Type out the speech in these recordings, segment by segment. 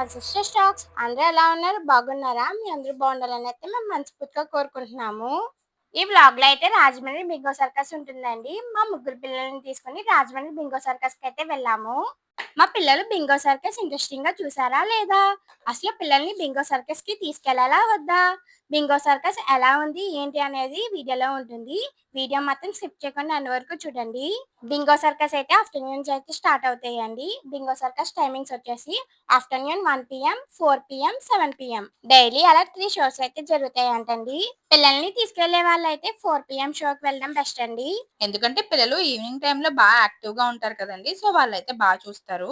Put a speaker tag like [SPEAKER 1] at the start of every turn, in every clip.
[SPEAKER 1] Channel sister stocks. అందరూ ఎలా ఉన్నారు? బాగున్నారా? మీ అందరూ బాగుండాలని అయితే మేము మనస్ఫూర్తిగా కోరుకుంటున్నాము. ఈ వ్లాగ్లో అయితే రాజమండ్రి బింగో సర్కస్ ఉంటుందండి. మా ముగ్గురు పిల్లల్ని తీసుకొని రాజమండ్రి బింగో సర్కస్కి అయితే వెళ్ళాము. మా పిల్లలు బింగో సర్కస్ ఇంట్రెస్టింగ్గా చూసారా లేదా? అసలు పిల్లల్ని బింగో సర్కస్కి తీసుకెళ్ళాలా వద్దా? బింగో సర్కస్ ఎలా ఉంది ఏంటి అనేది వీడియోలో ఉంటుంది. వీడియో మాత్రం స్కిప్ చేయకుండా అన్ని వరకు చూడండి. బింగో సర్కస్ అయితే ఆఫ్టర్నూన్ నుంచి అయితే స్టార్ట్ అవుతాయండి. బింగో సర్కస్ టైమింగ్స్ వచ్చేసి afternoon one PM four PM seven PM daily అలా త్రీ షోస్ అయితే జరుగుతాయి అంటండి పిల్లల్ని తీసుకెళ్ళే వాళ్ళు అయితే ఫోర్ పిఎం షోకి వెళ్ళడం బెస్ట్ అండి.
[SPEAKER 2] ఎందుకంటే పిల్లలు ఈవినింగ్ టైంలో బాగా యాక్టివ్గా ఉంటారు కదండి సో వాళ్ళైతే బాగా చూస్తారు.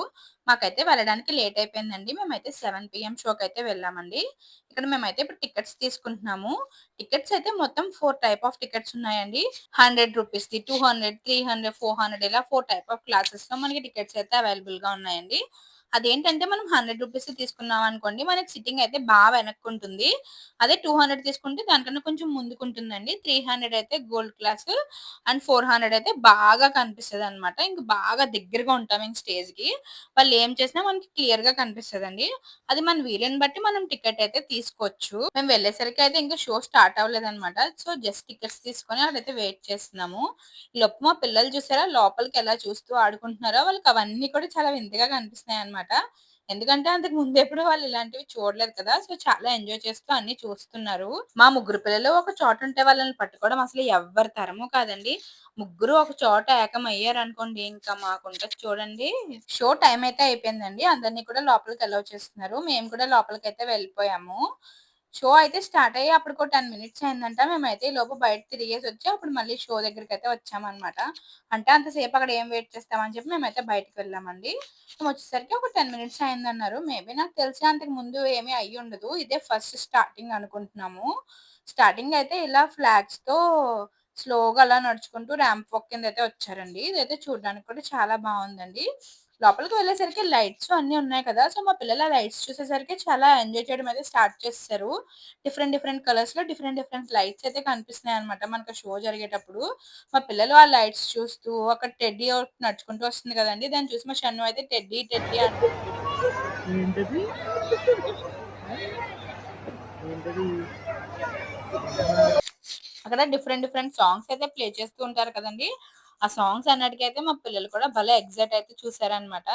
[SPEAKER 2] మాకైతే వెళ్ళడానికి లేట్ అయిపోయిందండి. మేమైతే సెవెన్ పిఎం షోకి అయితే వెళ్ళామండి. ఇక్కడ మేమైతే ఇప్పుడు టికెట్స్ తీసుకుంటున్నాము. టికెట్స్ అయితే మొత్తం ఫోర్ టైప్ ఆఫ్ టికెట్స్ ఉన్నాయండి. Hundred rupees the two hundred three hundred four hundred ఇలా ఫోర్ టైప్ ఆఫ్ క్లాసెస్లో మనకి టికెట్స్ అయితే అవైలబుల్గా ఉన్నాయండి. అదేంటంటే మనం హండ్రెడ్ రూపీస్ తీసుకున్నాం అనుకోండి మనకి సిట్టింగ్ అయితే బాగా వెనక్కుంటుంది. అదే టూ హండ్రెడ్ తీసుకుంటే దానికన్నా కొంచెం ముందుకుంటుందండి. త్రీ హండ్రెడ్ అయితే gold class and four hundred అయితే బాగా కనిపిస్తుంది అనమాట ఇంక బాగా దగ్గరగా ఉంటాం ఇంక స్టేజ్కి వాళ్ళు ఏం చేసినా మనకి క్లియర్గా కనిపిస్తుంది అది మన వీలుని బట్టి మనం టికెట్ అయితే తీసుకోవచ్చు. మేము వెళ్ళేసరికి అయితే ఇంకా షో స్టార్ట్ అవ్వలేదన్నమాట. సో జస్ట్ టికెట్స్ తీసుకొని అక్కడైతే వెయిట్ చేస్తున్నాము. లోపు మా పిల్లలు చూసారా? లోపలికి ఎలా చూస్తూ ఆడుకుంటున్నారో వాళ్ళకి అవన్నీ కూడా చాలా వింతగా కనిపిస్తున్నాయి అనమాట ఎందుకంటే అంతకు ముందు ఎప్పుడు వాళ్ళు ఇలాంటివి చూడలేదు కదా సో చాలా ఎంజాయ్ చేస్తూ అన్ని చూస్తున్నారు. మా ముగ్గురు పిల్లలు ఒక చోట ఉంటే వాళ్ళని పట్టుకోవడం అసలు ఎవ్వరి తరము కాదండి. ముగ్గురు ఒక చోట ఏకం అయ్యారు అనుకోండి ఇంకా మాకుంటది చూడండి. షో టైం అయితే అయిపోయిందండి. అందరినీ కూడా లోపలికి అలౌ చేస్తున్నారు. మేము కూడా లోపలికి అయితే వెళ్ళిపోయాము. షో అయితే స్టార్ట్ అయ్యి అప్పటికో టెన్ మినిట్స్ అయిందంట. మేమైతే ఈ లోపు బయట తిరిగేసి వచ్చి అప్పుడు మళ్ళీ షో దగ్గరికి అయితే వచ్చామన్నమాట. అంటే అంతసేపు అక్కడ ఏం వెయిట్ చేస్తామని చెప్పి మేమైతే బయటకు వెళ్ళామండి. మేము వచ్చేసరికి ఒక టెన్ మినిట్స్ అయిందన్నారు. మేబీ నాకు తెలిసి అంతకు ముందు ఏమీ అయ్యి ఉండదు. ఇదే ఫస్ట్ స్టార్టింగ్ అనుకుంటున్నాము. స్టార్టింగ్ అయితే ఇలా ఫ్లాగ్స్తో స్లోగా అలా నడుచుకుంటూ ర్యాంప్ వాక్ కింద అయితే వచ్చారండి. ఇదైతే చూడడానికి కూడా చాలా బాగుందండి. లోపలికి వెళ్ళేసరికి లైట్స్ అన్ని ఉన్నాయి కదా. సో మా పిల్లలు ఆ లైట్స్ చూసేసరికి చాలా ఎంజాయ్ చేయడం అయితే స్టార్ట్ చేస్తారు. డిఫరెంట్ డిఫరెంట్ కలర్స్లో డిఫరెంట్ డిఫరెంట్ లైట్స్ అయితే కనిపిస్తున్నాయి అనమాట మనకు షో జరిగేటప్పుడు. మా పిల్లలు ఆ లైట్స్ చూస్తూ ఒక టెడ్డీ నడుచుకుంటూ వస్తుంది కదండి. దాన్ని చూసి మా షన్ను అయితే టెడ్డీ టెడ్డీ
[SPEAKER 3] ఏంటది?
[SPEAKER 2] అక్కడ డిఫరెంట్ డిఫరెంట్ సాంగ్స్ అయితే ప్లే చేస్తూ ఉంటారు కదండి. ఆ సాంగ్స్ అన్నటికైతే మా పిల్లలు కూడా భలే ఎగ్జైట్ అయితే చూసారనమాట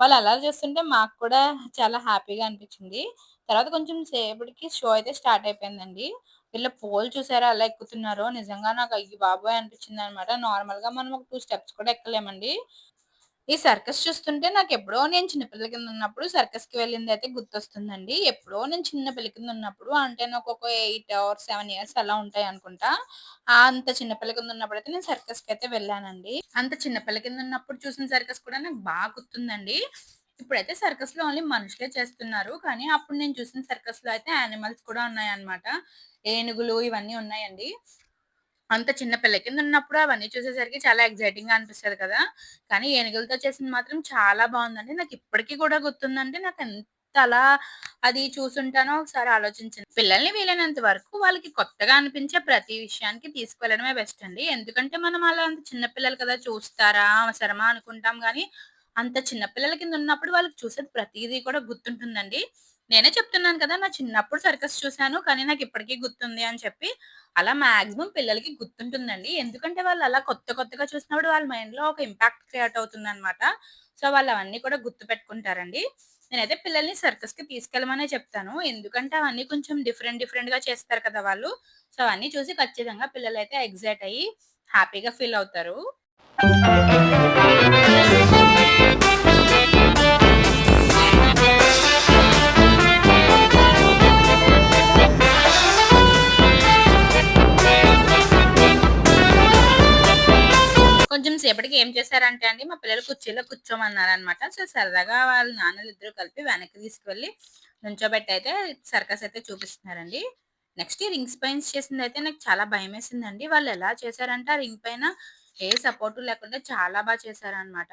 [SPEAKER 2] వాళ్ళు అలా చూస్తుంటే మాకు కూడా చాలా హ్యాపీగా అనిపించింది. తర్వాత కొంచెం సేపటికి షో అయితే స్టార్ట్ అయిపోయిందండి. వీళ్ళ పోల్ చూసారా అలా ఎక్కుతున్నారో నిజంగా నాకు అయ్యి బాబోయ్ అనిపించింది అనమాట నార్మల్గా మనం ఒక టూ స్టెప్స్ కూడా ఎక్కలేమండి. ఈ సర్కస్ చూస్తుంటే నాకు ఎప్పుడో నేను చిన్నపిల్ల కింద ఉన్నప్పుడు సర్కస్కి వెళ్ళింది అయితే గుర్తొస్తుందండి. ఎప్పుడో నేను చిన్న పిల్ల కింద ఉన్నప్పుడు అంటే నాకు ఒక ఎయిట్ ఆర్ సెవెన్ ఇయర్స్ అలా ఉంటాయి అనుకుంటా. అంత చిన్నపిల్ల కింద ఉన్నప్పుడు అయితే నేను సర్కస్కి అయితే వెళ్ళానండి. అంత చిన్నపిల్ల కింద ఉన్నప్పుడు చూసిన సర్కస్ కూడా నాకు బాగా గుర్తుందండి. ఇప్పుడైతే సర్కస్లో ఓన్లీ మనుషులే చేస్తున్నారు. కానీ అప్పుడు నేను చూసిన సర్కస్లో అయితే యానిమల్స్ కూడా ఉన్నాయన్నమాట. ఏనుగులు ఇవన్నీ ఉన్నాయండి. అంత చిన్న పిల్ల కింద ఉన్నప్పుడు అవన్నీ చూసేసరికి చాలా ఎగ్జైటింగ్గా అనిపిస్తుంది కదా. కానీ ఏనుగులతో చేసింది మాత్రం చాలా బాగుందండి. నాకు ఇప్పటికీ కూడా గుర్తుందంటే నాకు ఎంత అలా అది చూసుంటానో ఒకసారి ఆలోచించండి. పిల్లల్ని వీలైనంత వరకు వాళ్ళకి కొత్తగా అనిపించే ప్రతి విషయానికి తీసుకువెళ్ళడమే బెస్ట్ అండి. ఎందుకంటే మనం అలా అంత చిన్నపిల్లలు కదా చూస్తారా అవసరమా అనుకుంటాం. కానీ అంత చిన్న పిల్లల కింద ఉన్నప్పుడు వాళ్ళకి చూసేది ప్రతిదీ కూడా గుర్తుంటుందండి. నేనే చెప్తున్నాను కదా నా చిన్నప్పుడు సర్కస్ చూశాను కానీ నాకు ఇప్పటికీ గుర్తుంది అని చెప్పి అలా మాక్సిమం పిల్లలకి గుర్తుంటుందండి. ఎందుకంటే వాళ్ళు అలా కొత్త కొత్తగా చూసినప్పుడు వాళ్ళ మైండ్లో ఒక ఇంపాక్ట్ క్రియేట్ అవుతుంది అనమాట సో వాళ్ళు అవన్నీ కూడా గుర్తు పెట్టుకుంటారండి. నేనైతే పిల్లల్ని సర్కస్కి తీసుకెళ్ళమనే చెప్తాను. ఎందుకంటే అవన్నీ కొంచెం డిఫరెంట్ డిఫరెంట్గా చేస్తారు కదా వాళ్ళు. సో అవన్నీ చూసి ఖచ్చితంగా పిల్లలు అయితే ఎగ్జైట్ అయ్యి హ్యాపీగా ఫీల్ అవుతారు. కొంచెం సేపటికి ఏం చేశారంటే అండి మా పిల్లలు కుర్చీలో కూర్చోమన్నారు అనమాట సో సరదాగా వాళ్ళ నాన్నలు ఇద్దరు కలిపి వెనక్కి తీసుకువెళ్ళి నుంచోబెట్టి అయితే సర్కస్ అయితే చూపిస్తున్నారండి. నెక్స్ట్ ఈ రింగ్స్ పైన చేసింది అయితే నాకు చాలా భయం వేసిందండి వాళ్ళు ఎలా చేశారంటే ఆ రింగ్ పైన ఏ సపోర్ట్ లేకుండా చాలా బాగా చేశారనమాట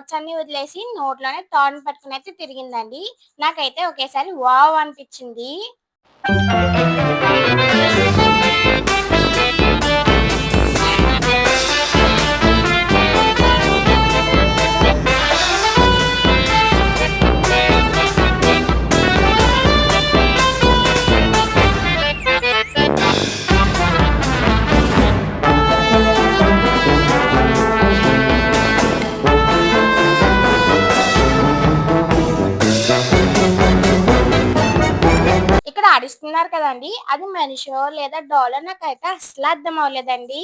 [SPEAKER 1] ఉన్న అన్ని వదిలేసి నోట్లోనే థాట్ని పట్టుకుని అయితే తిరిగిందండి. నాకైతే ఒకేసారి వావ్ అనిపించింది. ఆడిస్తున్నారు కదండి. అది మనిషో లేదా డాలర్ నాకైతే అసలు అర్థం అవ్వలేదండి.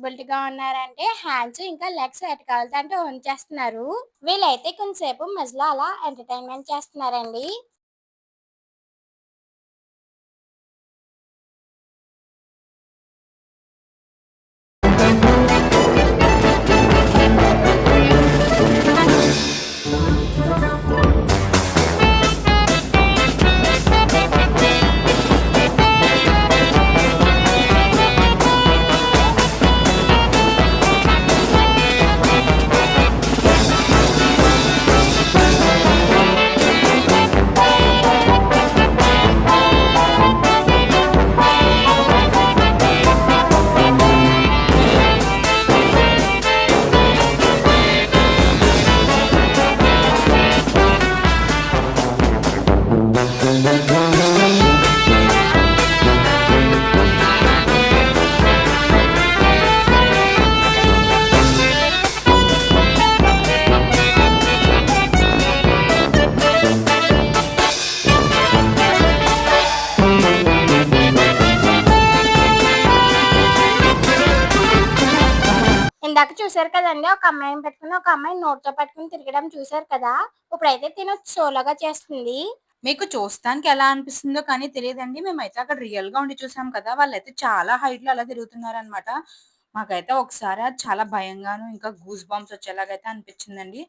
[SPEAKER 1] ఫ్లెక్సిబిలిటీగా ఉన్నారంటే హ్యాండ్స్ ఇంకా లెగ్స్ ఎటకాలతో కావాలంటే అంటే ఉంచేస్తున్నారు వీళ్ళైతే కొంతసేపు మధ్యలో అలా ఎంటర్టైన్మెంట్ చేస్తున్నారండి. ఇందాక చూసారు కదండి ఒక అమ్మాయిని పెట్టుకుని ఒక అమ్మాయి నోట్తో పట్టుకుని తిరగడం చూసారు కదా? ఇప్పుడైతే తిను సోలోగా చేస్తుంది.
[SPEAKER 2] మీకు చూస్తానికి ఎలా అనిపిస్తుందో కానీ తెలియదండి. మేమైతే అక్కడ రియల్గా ఉండి చూసాం కదా వాళ్ళైతే చాలా హైట్లో అలా తిరుగుతున్నారు అనమాట మాకైతే ఒకసారి అది చాలా భయంగాను ఇంకా గూస్ బాంబ్స్ వచ్చేలాగైతే అనిపించిందండి.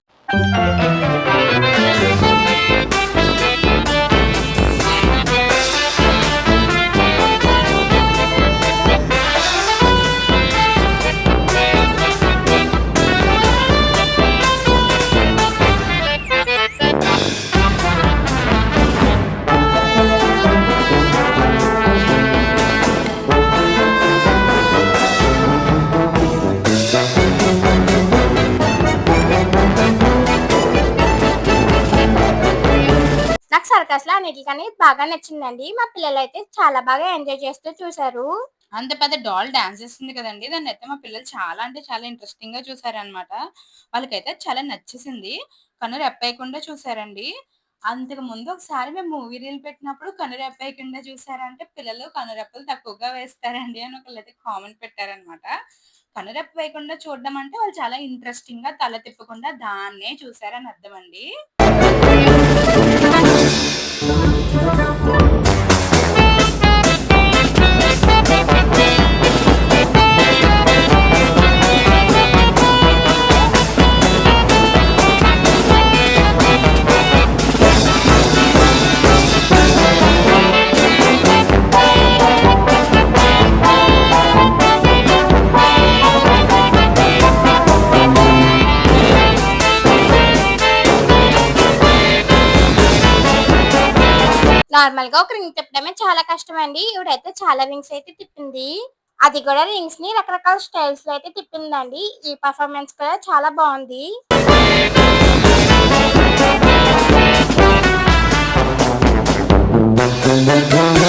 [SPEAKER 1] బాగా నచ్చిందండి. మా పిల్లలు అయితే చాలా బాగా ఎంజాయ్ చేస్తూ చూసారు
[SPEAKER 2] అంత పెద్ద డాల్ డాన్స్ చేస్తుంది కదండి. దాన్ని అయితే మా పిల్లలు చాలా అంటే చాలా ఇంట్రెస్టింగ్గా చూసారనమాట వాళ్ళకైతే చాలా నచ్చేసింది. కన్ను రెప్పేయకుండా చూసారండి. అంతకు ముందు ఒకసారి మేము మూవీ రీల్ పెట్టినప్పుడు కనురు రెప్పేయకుండా చూసారంటే పిల్లలు కనురెప్పలు తక్కువగా వేస్తారండి అని ఒకళ్ళైతే కామెంట్ పెట్టారనమాట కనురెప్ప వేయకుండా చూడడం అంటే వాళ్ళు చాలా ఇంట్రెస్టింగ్గా తల తిప్పకుండా దాన్నే చూసారని అర్థం అండి
[SPEAKER 1] నార్మల్గా ఒక రింగ్ తిప్పడమే చాలా కష్టం అండి ఇవిడైతే చాలా రింగ్స్ అయితే తిప్పింది. అది కూడా రింగ్స్ని రకరకాల స్టైల్స్లో అయితే తిప్పిందండి. ఈ పర్ఫార్మెన్స్ కూడా చాలా బాగుంది.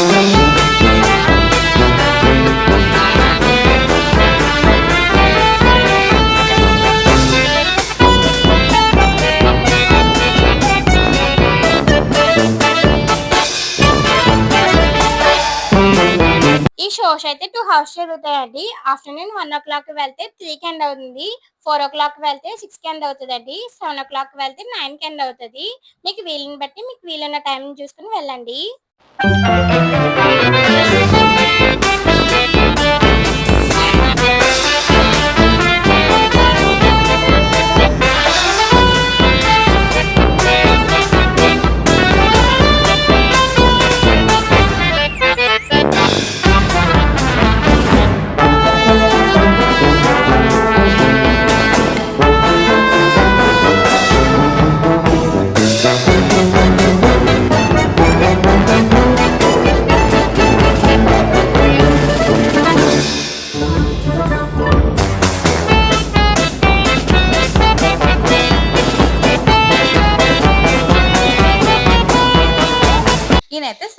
[SPEAKER 1] ఈ షోస్ అయితే టూ హవర్స్ జరుగుతాయండి. ఆఫ్టర్నూన్ వన్ ఓ క్లాక్ వెళ్తే త్రీకి ఎండ్ అవుతుంది. ఫోర్ ఓ క్లాక్ వెళ్తే సిక్స్కి ఎండ్ అవుతుందండి. సెవెన్ ఓ క్లాక్ వెళ్తే నైన్కి ఎండ్ అవుతుంది. మీకు వీలుని బట్టి మీకు వీలున్న టైం చూసుకుని వెళ్ళండి.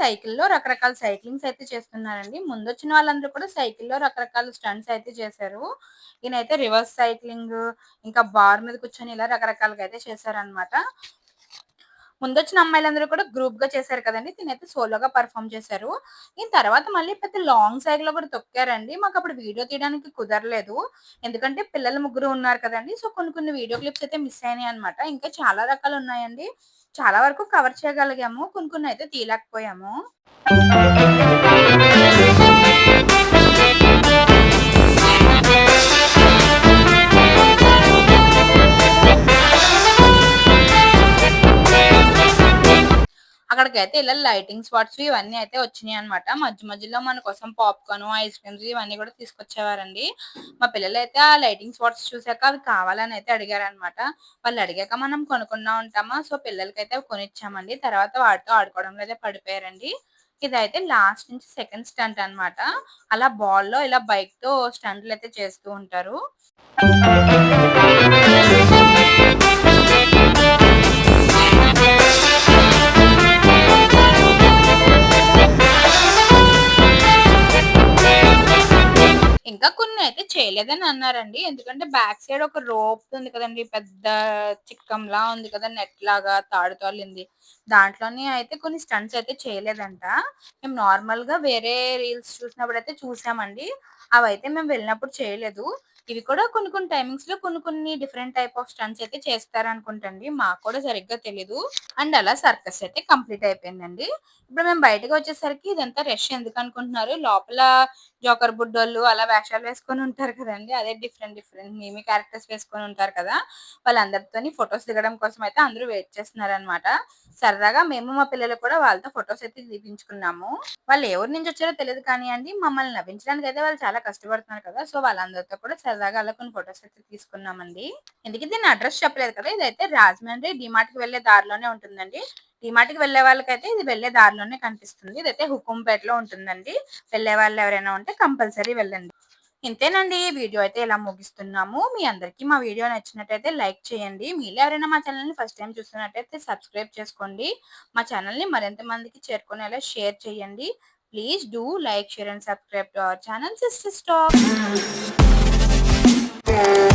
[SPEAKER 2] సైకిల్లో రకరకాల సైక్లింగ్స్ అయితే చేస్తున్నారండి. ముందు వచ్చిన వాళ్ళందరూ కూడా సైకిల్లో రకరకాల స్టంట్స్ అయితే చేశారు. ఈయనైతే రివర్స్ సైక్లింగ్ ఇంకా బార్ మీద కూర్చొని ఇలా రకరకాలుగా అయితే చేశారనమాట ముందు వచ్చిన అమ్మాయిలందరూ కూడా గ్రూప్గా చేశారు కదండి. తినైతే సోలోగా పర్ఫామ్ చేశారు. ఈ తర్వాత మళ్ళీ పెద్ద లాంగ్ సైకిల్లో కూడా తొక్కారండి. మాకు అప్పుడు వీడియో తీయడానికి కుదరలేదు. ఎందుకంటే పిల్లలు ముగ్గురు ఉన్నారు కదండి. సో కొన్ని కొన్ని వీడియో క్లిప్స్ అయితే మిస్ అయినాయి అనమాట ఇంకా చాలా రకాలు ఉన్నాయండి. చాలా వరకు కవర్ చేయగలిగాము. కొన్ని కొన్ని అయితే తీయలేకపోయాము. అక్కడికైతే ఇలా లైటింగ్ స్పాట్స్ ఇవన్నీ అయితే వచ్చినాయి అనమాట మధ్య మధ్యలో మన కోసం పాప్కార్న్ ఐస్ క్రీమ్స్ ఇవన్నీ కూడా తీసుకొచ్చేవారండి. మా పిల్లలు అయితే ఆ లైటింగ్ స్పాట్స్ చూసాక అవి కావాలని అయితే అడిగారనమాట వాళ్ళు అడిగాక మనం కొనుక్కున్నా ఉంటామా? సో పిల్లలకైతే అయితే కొనిచ్చామండి. తర్వాత వాటితో ఆడుకోవడంలో అయితే పడిపోయారండి. ఇదైతే లాస్ట్ నుంచి సెకండ్ స్టంట్ అన్నమాట. అలా బాల్లో ఇలా బైక్తో స్టంట్లు అయితే చేస్తూ ఉంటారు. అయితే చేయలేదని అన్నారండి. ఎందుకంటే బ్యాక్ సైడ్ ఒక రోప్ ఉంది కదండి పెద్ద చిక్కంలా ఉంది కదా నెట్ లాగా తాడుతో అల్లింది దాంట్లోనే అయితే కొన్ని స్టంట్స్ అయితే చేయలేదంట. మేము నార్మల్గా వేరే రీల్స్ చూసినప్పుడు అయితే చూసామండి. అవైతే మేము వెళ్ళినప్పుడు చేయలేదు. ఇవి కూడా కొన్ని కొన్ని టైమింగ్స్లో కొన్ని కొన్ని డిఫరెంట్ టైప్ ఆఫ్ స్టన్స్ అయితే చేస్తారనుకుంటండి. మాకు కూడా సరిగ్గా తెలీదు. అండ్ అలా సర్కస్ అయితే కంప్లీట్ అయిపోయిందండి. ఇప్పుడు మేము బయటకు వచ్చేసరికి ఇదంతా రష్ ఎందుకు అనుకుంటున్నారు? లోపల జోకర్ బుడ్డోళ్ళు అలా వేషాలు వేసుకొని ఉంటారు కదండి. అదే డిఫరెంట్ డిఫరెంట్ మేమే క్యారెక్టర్స్ వేసుకొని ఉంటారు కదా. వాళ్ళందరితోని ఫొటోస్ దిగడం కోసం అయితే అందరూ వెయిట్ చేస్తున్నారు అనమాట సరదాగా మేము మా పిల్లలు కూడా వాళ్ళతో ఫొటోస్ అయితే దిగించుకున్నాము. వాళ్ళు ఎవరి నుంచి వచ్చారో తెలియదు కానీ అండి మమ్మల్ని నవ్వించడానికి అయితే వాళ్ళు చాలా కష్టపడుతున్నారు కదా. సో వాళ్ళందరితో కూడా సరదాగా అలా కొన్ని ఫొటోస్ అయితే తీసుకున్నామండి. ఎందుకంటే దీని అడ్రస్ చెప్పలేదు కదా? ఇదైతే రాజమండ్రి డిమార్ట్కి వెళ్ళే దారిలోనే ఉంటుందండి. డిమార్ట్కి వెళ్ళే వాళ్ళకైతే ఇది వెళ్ళే దారిలోనే కనిపిస్తుంది. ఇదైతే హుకుంపేటలో ఉంటుందండి. వెళ్ళే వాళ్ళు ఎవరైనా ఉంటే కంపల్సరీ వెళ్ళండి. ఇంతేనండి. ఈ వీడియో అయితే ఇలా ముగిస్తున్నాము. మీ అందరికీ మా వీడియో నచ్చినట్టయితే లైక్ చేయండి. మీలో ఎవరైనా మా ఛానల్ని ఫస్ట్ టైం చూస్తున్నట్టయితే సబ్స్క్రైబ్ చేసుకోండి. మా ఛానల్ని మరింత మందికి చేరుకునేలా షేర్ చేయండి. Please do like share and subscribe to our channel sister stack